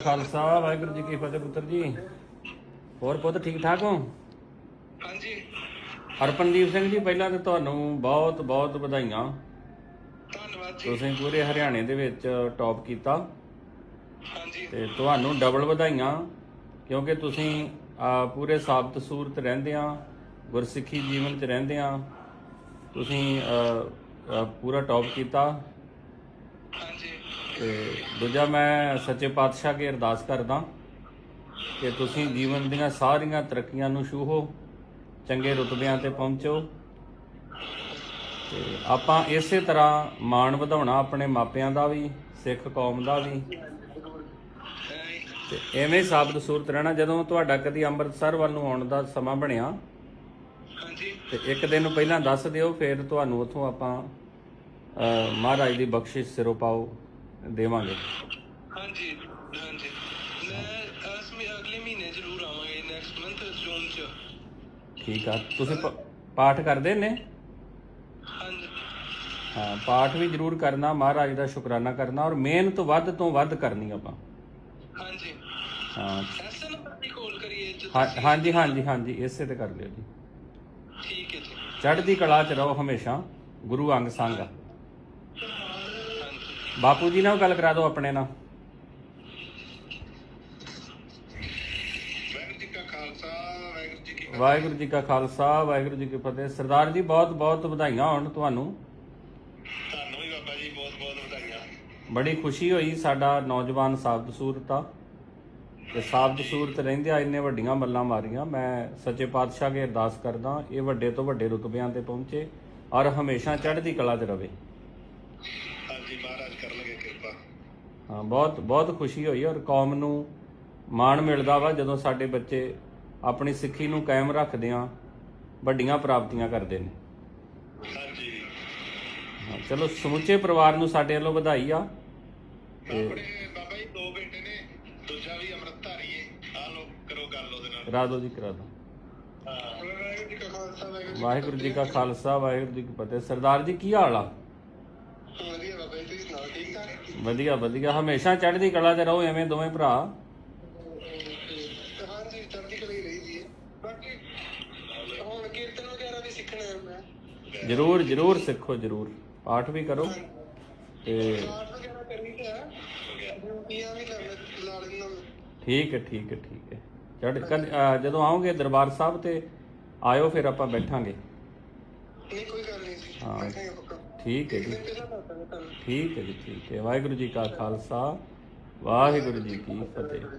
ਖਾਲਸਾ ਵਾਹਿਗੁਰੂ ਜੀ ਕੀ ਫਤਿਹ ਪੁੱਤਰ ਜੀ। ਹੋਰ ਪੁੱਤ ਠੀਕ ਠਾਕ ਹੋ? ਹਾਂਜੀ। ਹਰਪਨਦੀਪ ਸਿੰਘ ਜੀ ਪਹਿਲਾਂ ਤਾਂ ਤੁਹਾਨੂੰ ਬਹੁਤ ਬਹੁਤ ਵਧਾਈਆਂ। ਧੰਨਵਾਦ ਜੀ। ਤੁਸੀਂ ਪੂਰੇ ਹਰਿਆਣੇ ਦੇ ਵਿੱਚ ਟੌਪ ਕੀਤਾ। ਹਾਂਜੀ। ਤੇ ਤੁਹਾਨੂੰ ਡਬਲ ਵਧਾਈਆਂ ਕਿਉਂਕਿ ਤੁਸੀਂ ਪੂਰੇ ਸਾਬਤ ਸੂਰਤ ਰਹਿੰਦੇ ਆ ਗੁਰਸਿੱਖੀ ਜੀਵਨ 'ਚ ਰਹਿੰਦੇ ਆ। ਤੁਸੀਂ ਪੂਰਾ ਟੌਪ ਕੀਤਾ। ਤੇ ਦੂਜਾ ਮੈਂ ਸੱਚੇ ਪਾਤਸ਼ਾਹ ਅੱਗੇ ਅਰਦਾਸ ਕਰਦਾ ਕਿ ਤੁਸੀਂ ਜੀਵਨ ਦੀਆਂ ਸਾਰੀਆਂ ਤਰੱਕੀਆਂ ਨੂੰ ਛੂਹੋ ਚੰਗੇ ਰੁਤਬਿਆਂ ਤੇ ਪਹੁੰਚੋ ਤੇ ਆਪਾਂ ਇਸੇ ਤਰ੍ਹਾਂ ਮਾਣ ਵਧਾਉਣਾ ਆਪਣੇ ਮਾਪਿਆਂ ਦਾ ਵੀ ਸਿੱਖ ਕੌਮ ਦਾ ਵੀ। ਤੇ ਐਵੇਂ ਸਾਬਤ ਸੂਰਤ ਰਹਿਣਾ ਜਦੋਂ ਤੁਹਾਡਾ ਕਦੀ ਅੰਮ੍ਰਿਤਸਰ ਵੱਲ ਨੂੰ ਆਉਣ ਦਾ ਸਮਾਂ ਬਣਿਆ ਹਾਂਜੀ। ਤੇ ਇੱਕ ਦਿਨ ਪਹਿਲਾਂ ਦੱਸ ਦਿਓ ਫਿਰ ਤੁਹਾਨੂੰ ਉੱਥੋਂ ਆਪਾਂ ਮਹਾਰਾਜ ਦੀ ਬਖਸ਼ਿਸ਼ ਸਿਰੋਂ ਪਾਓ। ਦੇਵਾਂਗੇ। ਹਾਂਜੀ ਹਾਂਜੀ। ਮੈਂ ਇਸ ਮੀ ਅਗਲੇ ਮਹੀਨੇ ਜ਼ਰੂਰ ਆਵਾਂਗੇ ਨੈਕਸਟ ਮੰਥ ਜੂਨ ਚ। ਠੀਕ ਆ। ਤੁਸੀਂ ਪ- ਪਾਠ ਕਰਦੇ ਨੇ ਹਾਂਜੀ। ਹਾਂ ਪਾਠ ਵੀ ਜ਼ਰੂਰ ਕਰਨਾ ਮਹਾਰਾਜ ਦਾ ਸ਼ੁਕਰਾਨਾ ਕਰਨਾ ਔਰ ਮਿਹਨਤ ਵੱਧ ਤੋਂ ਵੱਧ ਕਰਨੀ ਆਪਾਂ। ਹਾਂਜੀ। ਹਾਂ। ਐਸੇ ਨੰਬਰ ਕਾਲ ਕਰੀਏ ਜੋ ਹਾਂ- ਹਾਂਜੀ ਹਾਂਜੀ ਹਾਂਜੀ ਇਸੇ ਤੇ ਕਰ ਲਿਓ ਜੀ। ਠੀਕ ਹੈ ਜੀ। ਚੜ੍ਹਦੀ ਕਲਾ ਚ ਰਹੋ ਹਮੇਸ਼ਾ। ਗੁਰੂ ਅੰਗ ਸੰਗ ਬਾਪੂ ਜੀ ਨਾਲ ਗੱਲ ਕਰਾ ਦਿਓ ਆਪਣੇ ਨਾਲ। ਵਾਹਿਗੁਰੂ ਜੀ ਕਾ ਖਾਲਸਾ ਵਾਹਿਗੁਰੂ ਜੀ ਕੀ ਫਤਿਹ। ਸਰਦਾਰ ਜੀ ਬਹੁਤ ਬਹੁਤ ਵਧਾਈਆਂ ਹੋਣ ਤੁਹਾਨੂੰ। ਤੁਹਾਨੂੰ ਵੀ ਬਾਬਾ ਜੀ ਬਹੁਤ ਬਹੁਤ ਵਧਾਈਆਂ। ਬੜੀ ਖੁਸ਼ੀ ਹੋਈ ਸਾਡਾ ਨੌਜਵਾਨ ਸਾਬਤ ਸੂਰਤ ਆ ਤੇ ਸਾਬਤ ਸੂਰਤ ਰਹਿੰਦਿਆਂ ਇੰਨੇ ਵੱਡੀਆਂ ਮੱਲਾਂ ਮਾਰੀਆਂ। ਮੈਂ ਸੱਚੇ ਪਾਤਸ਼ਾਹ ਕੇ ਅਰਦਾਸ ਕਰਦਾ ਇਹ ਵੱਡੇ ਤੋਂ ਵੱਡੇ ਰੁਤਬਿਆਂ ਤੇ ਪਹੁੰਚੇ ਔਰ ਹਮੇਸ਼ਾ ਚੜ੍ਹਦੀ ਕਲਾ 'ਚ ਰਵੇ। ਹਾਂਜੀ ਮਹਾਰਾਜ ਕਰਨਗੇ ਕਿਰਪਾ। ਹਾਂ ਬਹੁਤ ਬਹੁਤ ਖੁਸ਼ੀ ਹੋਈ ਔਰ ਕੌਮ ਨੂੰ ਮਾਣ ਮਿਲਦਾ ਵਾ ਜਦੋਂ ਸਾਡੇ ਬੱਚੇ ਆਪਣੀ ਸਿੱਖੀ ਨੂੰ ਕਾਇਮ ਰੱਖਦੇ ਆ ਵੱਡੀਆਂ ਪ੍ਰਾਪਤੀਆਂ ਕਰਦੇ ਨੇ। ਹਾਂਜੀ। ਹਾਂ, ਚਲੋ ਸਮੁੱਚੇ ਪਰਿਵਾਰ ਨੂੰ ਸਾਡੇ ਵੱਲੋਂ ਵਧਾਈ ਆ ਤੇ ਆਪਣੇ ਬਾਬਾ ਜੀ ਦੋ ਬੇਟੇ ਨੇ ਦੂਜਾ ਵੀ ਅੰਮ੍ਰਿਤਧਾਰੀ ਹੈ ਆ ਲੋ ਕਰੋ ਗੱਲ ਉਹਦੇ ਨਾਲ। ਕਰਾ ਦਿਓ ਜੀ ਕਰਾ ਦਿਓ। ਹਾਂ। ਵਾਹਿਗੁਰੂ ਜੀ ਕਾ ਖਾਲਸਾ ਵਾਹਿਗੁਰੂ ਵਾਹਿਗੁਰੂ ਜੀ ਕਾ ਖਾਲਸਾ ਵਾਹਿਗੁਰੂ ਜੀ ਕੀ ਫਤਿਹ। ਸਰਦਾਰ ਜੀ ਕੀ ਹਾਲ ਆ ਵਧੀਆ ਬਾਬਾ ਜੀ ਤੁਸੀਂ ਸੁਣਾਓ ਠੀਕ ਠਾਕ ਵਧੀਆ ਵਧੀਆ। ਹਮੇਸ਼ਾ ਚੜ੍ਹਦੀ ਕਲਾ 'ਚ ਰਹੋ ਐਵੇਂ ਦੋਵੇਂ ਭਰਾ। ਹਾਂਜੀ ਚੜ੍ਹਦੀ ਕਲਾ ਹੀ ਰਹੀ ਜੀ ਬਾਕੀ ਹੁਣ ਕੀਰਤਨ ਵਗੈਰਾ ਵੀ ਸਿੱਖਣਾ ਹੈ ਮੈਂ। ਜਰੂਰ ਜਰੂਰ ਸਿੱਖੋ ਜਰੂਰ। ਪਾਠ ਵੀ ਕਰੋ ਤੇ ਪਾਠ ਵਗੈਰਾ ਕਰਨੀ ਤਾਂ ਹੈ। ਡਿਊਟੀਆਂ ਵੀ ਲਾ ਲਾ ਲੈਣਾ ਠੀਕ ਹੈ ਠੀਕ ਹੈ ਠੀਕ ਹੈ। ਅਹ ਜਦੋਂ ਆਓਗੇ ਦਰਬਾਰ ਸਾਹਿਬ ਤੇ ਆਇਓ ਫਿਰ ਆਪਾਂ ਬੈਠਾਂਗੇ। ਨਹੀਂ ਕੋਈ ਗੱਲ ਨਹੀਂ ਜੀ। ਹਾਂ। ਠੀਕ ਹੈ ਜੀ। ਠੀਕ ਹੈ ਜੀ, ਠੀਕ ਹੈ। ਵਾਹਿਗੁਰੂ ਜੀ ਕਾ ਖਾਲਸਾ, ਵਾਹਿਗੁਰੂ ਜੀ ਕੀ ਫਤਿਹ।